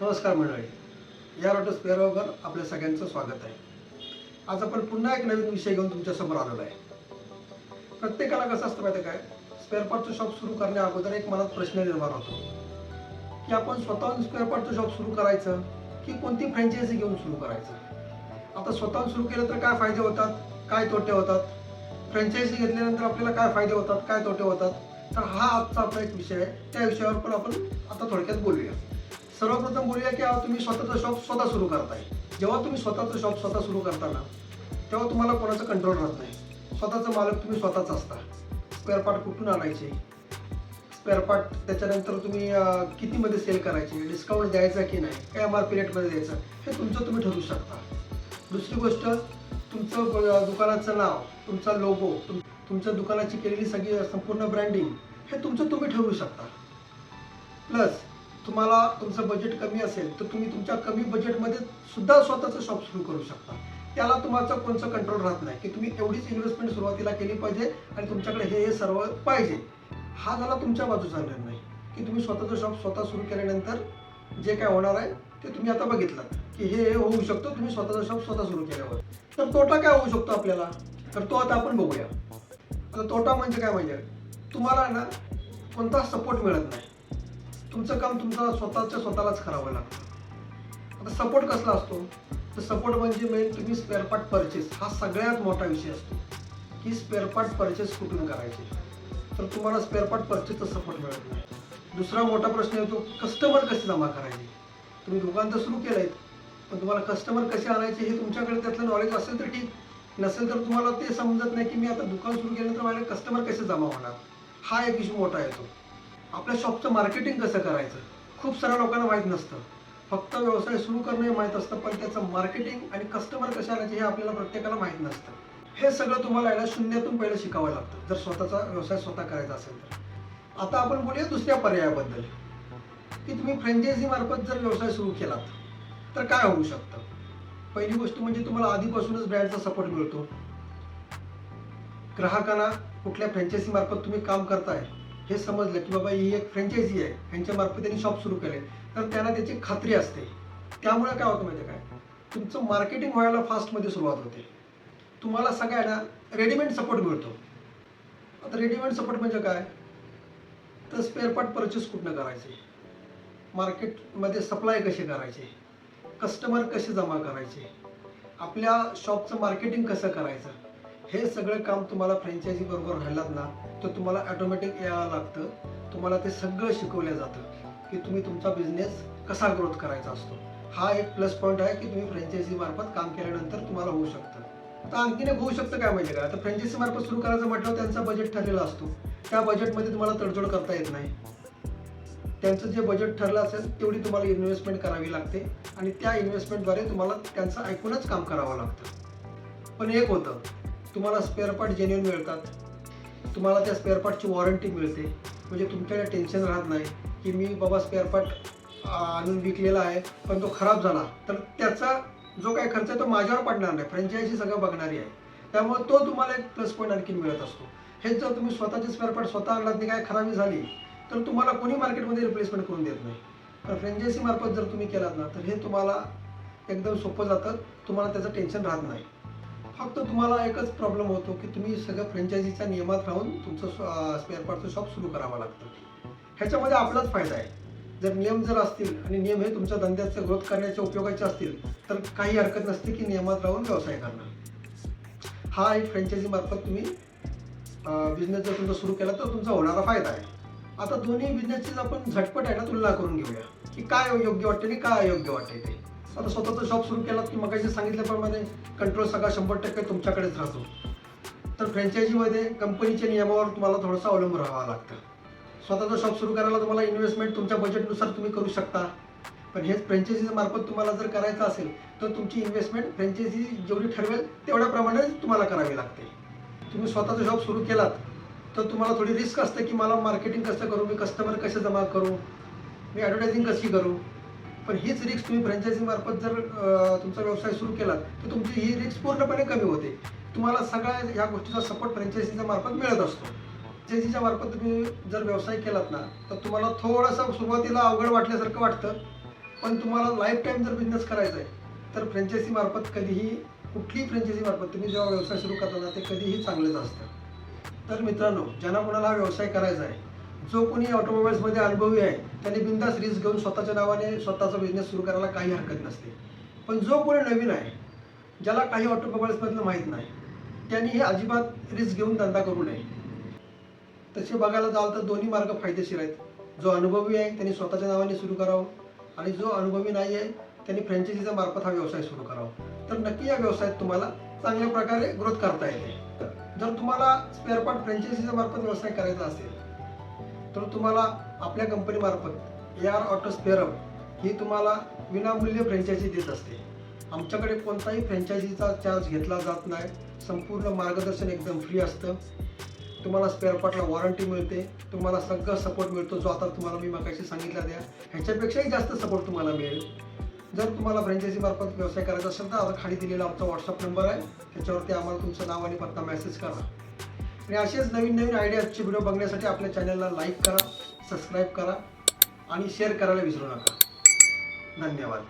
नमस्कार मंडळी. या लोटस पेरोवर आपल्या सगळ्यांचं स्वागत आहे. आज आपण पुन्हा एक नवीन विषय घेऊन तुमच्यासमोर आलेलो आहे. प्रत्येकाला कसं असतं माहिती आहे काय स्पेअर पार्टचं शॉप सुरू करण्या अगोदर एक मनात प्रश्न निर्माण होतो. की आपण स्वतःहून स्पेअर पार्टचं शॉप सुरू करायचं की कोणती फ्रँचायझी घेऊन सुरू करायचं? आता स्वतःहून सुरू केलं तर काय फायदे होतात? काय तोटे होतात? फ्रँचायझी घेतल्यानंतर आपल्याला काय फायदे होतात? काय तोटे होतात? तर हा आजचा आपला एक विषय आहे. त्या विषयावर पण आपण आता थोडक्यात बोलूया. सर्वप्रथम बोलूया की तुम्ही स्वतःचं शॉप स्वतः सुरू करताय जेव्हा तुम्ही स्वतःचं शॉप स्वतः सुरू करताना तेव्हा तुम्हाला कोणाचं कंट्रोल राहत नाही. स्वतःचं मालक तुम्ही स्वतःच असता. स्पेअर पार्ट कुठून आणायचे? स्पेअर पार्ट त्याच्यानंतर तुम्ही कितीमध्ये सेल करायचे? डिस्काउंट द्यायचा की नाही? काय एम आर पी रेटमध्ये द्यायचं? हे तुमचं तुम्ही ठरवू शकता. दुसरी गोष्ट तुमचं दुकानाचं नाव तुमचा लोगो तुम तुमच्या दुकानाची केलेली सगळी संपूर्ण ब्रँडिंग हे तुमचं तुम्ही ठरवू शकता. प्लस तुम्हाला तुमचं बजेट कमी असेल तर तुम्ही तुमच्या कमी बजेटमध्ये सुद्धा स्वतःचं शॉप सुरू करू शकता. त्याला तुमचं कोणचं कंट्रोल राहत नाही की तुम्ही एवढीच इन्व्हेस्टमेंट सुरुवातीला केली पाहिजे आणि तुमच्याकडे हे हे सर्व पाहिजे. हा झाला तुमच्या बाजूचा निर्णय की तुम्ही स्वतःचं शॉप स्वतः सुरू केल्यानंतर जे काय होणार आहे ते तुम्ही आता बघितलं की हे हे होऊ शकतो तुम्ही स्वतःचा शॉप स्वतः सुरू केल्यावर. तर तोटा काय होऊ शकतो आपल्याला? तर तो आता आपण बघूया. आता तोटा म्हणजे काय म्हणजे? तुम्हाला ना कोणता सपोर्ट मिळत नाही. तुमचं काम तुमचा स्वतःच्या स्वतःलाच करावं लागतं. आता सपोर्ट कसला असतो? तर सपोर्ट म्हणजे मेन तुम्ही स्पेअरपार्ट परचेस हा सगळ्यात मोठा विषय असतो. की स्पेअरपार्ट परचेस कुठून करायचे? तर तुम्हाला स्पेअरपार्ट परचेसचा सपोर्ट मिळत नाही. दुसरा मोठा प्रश्न येतो कस्टमर कसे जमा करायचे? तुम्ही दुकान तर सुरू केलं आहे पण तुम्हाला कस्टमर कसे आणायचे हे तुमच्याकडे त्यातलं नॉलेज असेल तर ठीक. नसेल तर तुम्हाला ते समजत नाही की मी आता दुकान सुरू केल्यानंतर माझ्या कस्टमर कसे जमा होणार? हा एक इश्यू मोठा येतो. आपल्या शॉपचं मार्केटिंग कसं करायचं? खूप साऱ्या लोकांना माहीत नसतं. फक्त व्यवसाय सुरू करणे माहीत असतं पण त्याचं मार्केटिंग आणि कस्टमर कसे आणायचे हे आपल्याला प्रत्येकाला माहीत नसतं. हे सगळं तुम्हाला याला शून्यातून पहिलं शिकावं लागतं जर स्वतःचा व्यवसाय स्वतः करायचा असेल तर. आता आपण बोलूया दुसऱ्या पर्यायाबद्दल. की तुम्ही फ्रँचायझीमार्फत जर व्यवसाय सुरू केलात तर काय होऊ शकतं? पहिली गोष्ट म्हणजे तुम्हाला आधीपासूनच ब्रँडचा सपोर्ट मिळतो. ग्राहकांना कुठल्या फ्रँचायझीमार्फत तुम्ही काम करताय हे समजलं की बाबा ही एक फ्रँचायझी आहे. ह्यांच्या मार्फत त्यांनी शॉप सुरू केले तर त्यांना त्याची खात्री असते. त्यामुळे काय होतं माहिती काय? तुमचं मार्केटिंग व्हायला फास्टमध्ये सुरुवात होते. तुम्हाला सगळ्यांना रेडीमेड सपोर्ट मिळतो. आता रेडीमेड सपोर्ट म्हणजे काय? तर स्पेअर पार्ट परचेस कुठनं करायचे? मार्केटमध्ये सप्लाय कसे करायचे? कस्टमर कसे जमा करायचे? आपल्या शॉपचं मार्केटिंग कसं करायचं? हे सगळं काम तुम्हाला फ्रँचायझी बरोबर राहिलात ना? तर तुम्हाला ऑटोमॅटिक यावं लागतं. तुम्हाला ते सगळं शिकवलं जातं की तुम्ही तुमचा बिझनेस कसा ग्रोथ करायचा असतो. हा एक प्लस पॉईंट आहे की तुम्ही फ्रँचायझी मार्फत काम केल्यानंतर तुम्हाला होऊ शकतं. आता आणखीन एक होऊ शकतं काय माहिती का? आता फ्रँचायझी मार्फत सुरू करायचं म्हटलं त्यांचा बजेट ठरलेला असतो. त्या बजेटमध्ये तुम्हाला तडजोड करता येत नाही. त्यांचं जे बजेट ठरलं असेल तेवढी तुम्हाला इन्व्हेस्टमेंट करावी लागते आणि त्या इन्व्हेस्टमेंटद्वारे तुम्हाला त्यांचं ऐकूनच काम करावं लागतं. पण एक होतं तुम्हाला स्पेअर पार्ट जेन्युन मिळतात. तुम्हाला त्या स्पेअर पार्टची वॉरंटी मिळते. म्हणजे तुमच्याकडे टेन्शन राहत नाही की मी बाबा स्पेअर पार्ट आणून विकलेला आहे पण तो खराब झाला. तर त्याचा जो काही खर्च आहे तो माझ्यावर पडणार नाही. फ्रँचायझी सगळं बघणारी आहे. त्यामुळे तो तुम्हाला एक प्लस पॉईंट आणखी मिळत असतो. हेच जर तुम्ही स्वतःचे स्पेअर पार्ट स्वतः आणलात काय खराबी झाली तर तुम्हाला कोणी मार्केटमध्ये रिप्लेसमेंट करून देत नाही. तर फ्रँचायझी मार्फत जर तुम्ही केलात ना तर हे तुम्हाला एकदम सोपं जातं. तुम्हाला त्याचं टेन्शन राहत नाही. फक्त तुम्हाला एकच प्रॉब्लेम होतो की तुम्ही सगळं फ्रँचायझीच्या नियमात राहून तुमचं स्पेअर पार्टचं शॉप सुरू करावं लागतं. ह्याच्यामध्ये आपलाच फायदा आहे. जर नियम जर असतील आणि नियम हे तुमच्या धंद्याचं ग्रोथ करण्याच्या उपयोगाचे असतील तर काही हरकत नसते की नियमात राहून व्यवसाय करणं हा एक फ्रँचायझी मार्फत तुम्ही बिझनेस जर तुमचा सुरू केला तर तुमचा होणारा फायदा आहे. आता दोन्ही बिझनेसची आपण झटपट आहे ना तुलना करून घेऊया. की काय योग्य वाटते आणि काय अयोग्य वाटते ते. आता स्वतःचं शॉप सुरू केलात की मग सांगितल्याप्रमाणे कंट्रोल सगळा शंभर टक्के तुमच्याकडेच राहतो. तर फ्रँचायझीमध्ये कंपनीच्या नियमावर तुम्हाला थोडंसं अवलंबून राहावं लागतं. स्वतःचं शॉप सुरू करायला तुम्हाला इन्व्हेस्टमेंट तुमच्या बजेटनुसार तुम्ही करू शकता. पण हेच फ्रँचायझी मार्फत तुम्हाला जर करायचं असेल तर तुमची इन्व्हेस्टमेंट फ्रँचायझी जेवढी ठरवेल तेवढ्याप्रमाणे तुम्हाला करावी लागते. तुम्ही स्वतःचा शॉप सुरू केलात तर तुम्हाला थोडी रिस्क असते की मला मार्केटिंग कसं करू मी कस्टमर कसे जमा करू मी ॲडव्हर्टायझिंग कशी करू पण हीच रिस्क तुम्ही फ्रँचायझी मार्फत जर तुमचा व्यवसाय सुरू केलात तर तुमची ही रिस्क पूर्णपणे कमी होते. तुम्हाला सगळ्या ह्या गोष्टीचा सपोर्ट फ्रँचायझीच्या मार्फत मिळत असतो. फ्रँचायझीच्या मार्फत तुम्ही जर व्यवसाय केलात ना तर तुम्हाला थोडंसं सुरुवातीला अवघड वाटल्यासारखं वाटतं. पण तुम्हाला लाईफ टाईम जर बिझनेस करायचा आहे तर फ्रँचायझी मार्फत कधीही कुठलीही फ्रँचायझी मार्फत तुम्ही जेव्हा व्यवसाय सुरू करताना ते कधीही चांगलेच असतं. तर मित्रांनो ज्यांना कोणाला हा व्यवसाय करायचा आहे जो कोणी ऑटोमोबाईल्समध्ये अनुभवी आहे त्यांनी बिंदास रिस्क घेऊन स्वतःच्या नावाने स्वतःचा बिझनेस सुरू करायला काही हरकत नसते. पण जो कोणी नवीन आहे ज्याला काही ऑटोमोबाईल्समधलं माहीत नाही त्यांनी हे अजिबात रिस्क घेऊन धंदा करू नये. तसे बघायला जाल तर दोन्ही मार्ग फायदेशीर आहेत. जो अनुभवी आहे त्यांनी स्वतःच्या नावाने सुरू करावं आणि जो अनुभवी नाही आहे त्यांनी फ्रँचायझीच्या मार्फत हा व्यवसाय सुरू करावा. तर नक्की या व्यवसायात तुम्हाला चांगल्या प्रकारे ग्रोथ करता येते. जर तुम्हाला स्पेअर पार्ट फ्रँचायझीच्या मार्फत व्यवसाय करायचा असेल तर तुम्हाला आपल्या कंपनीमार्फत ए आर ऑटो स्पेअरअप ही तुम्हाला विनामूल्य फ्रँचायझी देत असते. आमच्याकडे कोणताही फ्रँचायझीचा चार्ज घेतला जात नाही. संपूर्ण मार्गदर्शन एकदम फ्री असतं. तुम्हाला स्पेअर पार्टला वॉरंटी मिळते. तुम्हाला सगळं सपोर्ट मिळतो. जो आता तुम्हाला मी मागाशी सांगितला द्या ह्याच्यापेक्षाही जास्त सपोर्ट तुम्हाला मिळेल. जर तुम्हाला फ्रँचायझीमार्फत व्यवसाय करायचा असेल तर आता खाली दिलेला आमचा व्हॉट्सअप नंबर आहे. त्याच्यावरती आम्हाला तुमचं नाव आणि पत्ता मेसेज करा. आणि असेच नवीन नवीन आयडियाजचे व्हिडिओ बघण्यासाठी आपल्या चॅनलला लाईक करा सबस्क्राईब करा आणि शेअर करायला विसरू नका. धन्यवाद.